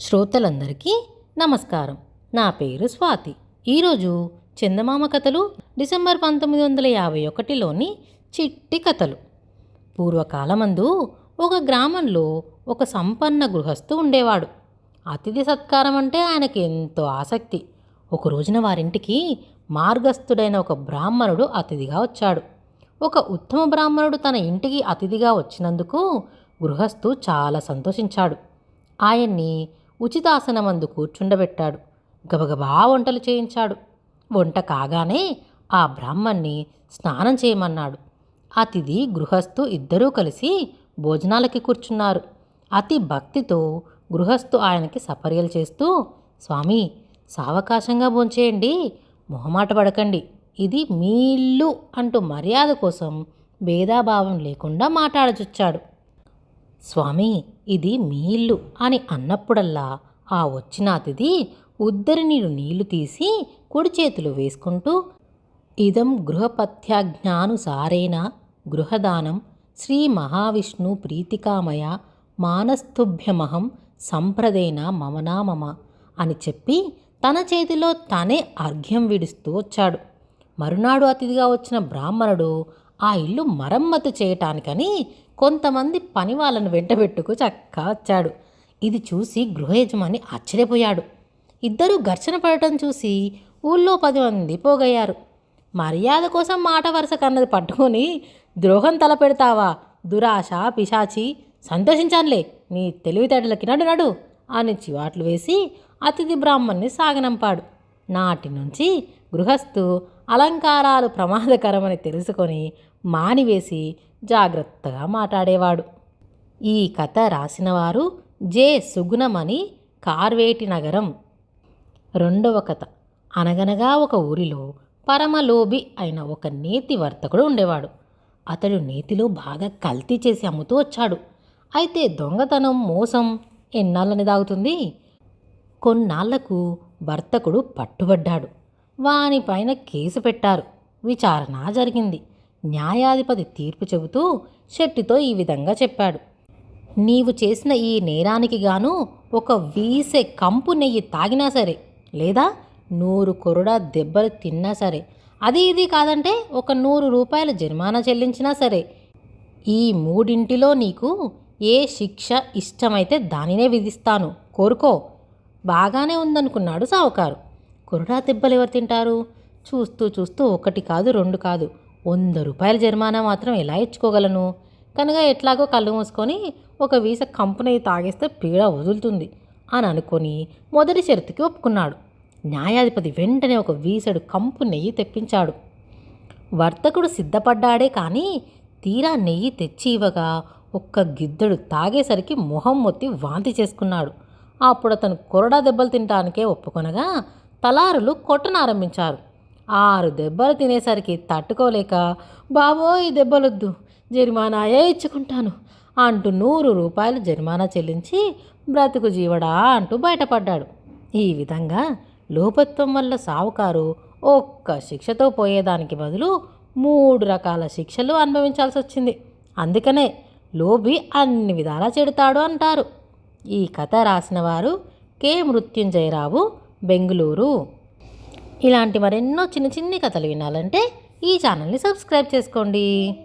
శ్రోతలందరికీ నమస్కారం. నా పేరు స్వాతి. ఈరోజు చందమామ కథలు డిసెంబర్ పంతొమ్మిది వందల యాభై ఒకటిలోని చిట్టి కథలు. పూర్వకాలమందు ఒక గ్రామంలో ఒక సంపన్న గృహస్థు ఉండేవాడు. అతిథి సత్కారం అంటే ఆయనకి ఎంతో ఆసక్తి. ఒక రోజున వారింటికి మార్గస్థుడైన ఒక బ్రాహ్మణుడు అతిథిగా వచ్చాడు. ఒక ఉత్తమ బ్రాహ్మణుడు తన ఇంటికి అతిథిగా వచ్చినందుకు గృహస్థు చాలా సంతోషించాడు. ఆయన్ని ఉచితాసనమందు కూర్చుండబెట్టాడు. గబగబా వంటలు చేయించాడు. వంట కాగానే ఆ బ్రాహ్మణ్ణి స్నానం చేయమన్నాడు. అతిథి గృహస్థు ఇద్దరూ కలిసి భోజనాలకి కూర్చున్నారు. అతి భక్తితో గృహస్థు ఆయనకి సపర్యలు చేస్తూ స్వామి సావకాశంగా భోంచేయండి. మొహమాట పడకండి. ఇది మీ ఇల్లు అంటూ మర్యాద కోసం భేదాభావం లేకుండా మాట్లాడచొచ్చాడు స్వామి ఇది మీ ఇల్లు అని అన్నప్పుడల్లా ఆ వచ్చిన అతిథి ఉద్దరి నీరు నీళ్ళు తీసి కుడి చేతులు వేసుకుంటూ ఇదం గృహపథ్యాజ్ఞానుసారేణ గృహదానం శ్రీ మహావిష్ణు ప్రీతికామయ మానస్తుభ్యమహం సంప్రదేన మమనామమ అని చెప్పి తన చేతిలో తనే అర్ఘ్యం విడుస్తూ వచ్చాడు. మరునాడు అతిథిగా వచ్చిన బ్రాహ్మణుడు ఆ ఇల్లు మరమ్మతు చేయటానికని కొంతమంది పని వాళ్ళను వెంటబెట్టుకు చక్కా వచ్చాడు. ఇది చూసి గృహ యజమాని ఆశ్చర్యపోయాడు. ఇద్దరు ఘర్షణ పడటం చూసి ఊళ్ళో పది మంది పోగయ్యారు. మర్యాద కోసం మాట వరుస కన్నది పట్టుకొని ద్రోహం తలపెడతావా? దురాశ పిశాచి సంతోషించానులే నీ తెలివితేటలకి నడు నడు అని చివాట్లు వేసి అతిథి బ్రాహ్మణ్ణి సాగనంపాడు. నాటి నుంచి గృహస్థు అలంకారాలు ప్రమాదకరమని తెలుసుకొని మానివేసి జాగ్రత్తగా మాట్లాడేవాడు. ఈ కథ రాసినవారు జే. సుగుణమని కార్వేటి నగరం. రెండవ కథ. అనగనగా ఒక ఊరిలో పరమలోభి అయిన ఒక నేతి వర్తకుడు ఉండేవాడు. అతడు నేతిలో బాగా కల్తీ చేసి అమ్ముతూ వచ్చాడు. అయితే దొంగతనం మోసం ఎన్నాళ్ళని దాగుతుంది? కొన్నాళ్ళకు వర్తకుడు పట్టుబడ్డాడు. వానిపైన కేసు పెట్టారు. విచారణ జరిగింది. న్యాయాధిపతి తీర్పు చెబుతూ శెట్టితో ఈ విధంగా చెప్పాడు. నీవు చేసిన ఈ నేరానికి గాను ఒక వీసే కంపు నెయ్యి తాగినా సరే లేదా నూరు కొరడా దెబ్బలు తిన్నా సరే అది ఇది కాదంటే ఒక నూరు రూపాయల జరిమానా చెల్లించినా సరే ఈ మూడింటిలో నీకు ఏ శిక్ష ఇష్టమైతే దానినే విధిస్తాను. కోరుకో. బాగానే ఉందనుకున్నాడు సావుకారు. కొరడా దెబ్బలు ఎవరు తింటారు? చూస్తూ చూస్తూ ఒకటి కాదు రెండు కాదు. వంద రూపాయల జరిమానా మాత్రం ఎలా ఇచ్చుకోగలను? కనుక ఎట్లాగో కళ్ళు మూసుకొని ఒక వీస కంపెనీ తాగేస్తే పీడ వదులుతుంది అని అనుకొని మొదటి షరతుకి ఒప్పుకున్నాడు. న్యాయాధిపతి వెంటనే ఒక వీసడు కంపు నెయ్యి తెప్పించాడు. వర్తకుడు సిద్ధపడ్డాడే కానీ తీరా నెయ్యి తెచ్చి ఇవ్వగా ఒక్క గిద్దడు తాగేసరికి మొహం మొత్తి వాంతి చేసుకున్నాడు. అప్పుడు అతను కొరడా దెబ్బలు తినటానికే ఒప్పుకొనగా తలారులు కొట్టనారంభించారు. ఆరు దెబ్బలు తినేసరికి తట్టుకోలేక బాబోయ్ ఈ దెబ్బలొద్దు జరిమానాయే ఇచ్చుకుంటాను అంటూ నూరు రూపాయలు జరిమానా చెల్లించి బ్రతుకు జీవడా అంటూ బయటపడ్డాడు. ఈ విధంగా లోపత్వం వల్ల సావుకారు ఒక్క శిక్షతో పోయేదానికి బదులు మూడు రకాల శిక్షలు అనుభవించాల్సి వచ్చింది అందుకనే లోబి అన్ని విధాలా చెడుతాడు అంటారు. ఈ కథ రాసిన వారు కె. మృత్యుంజయరావు బెంగుళూరు. ఇలాంటి మరెన్నో చిన్న చిన్ని కథలు వినాలంటే ఈ ఛానల్ని సబ్స్క్రైబ్ చేసుకోండి.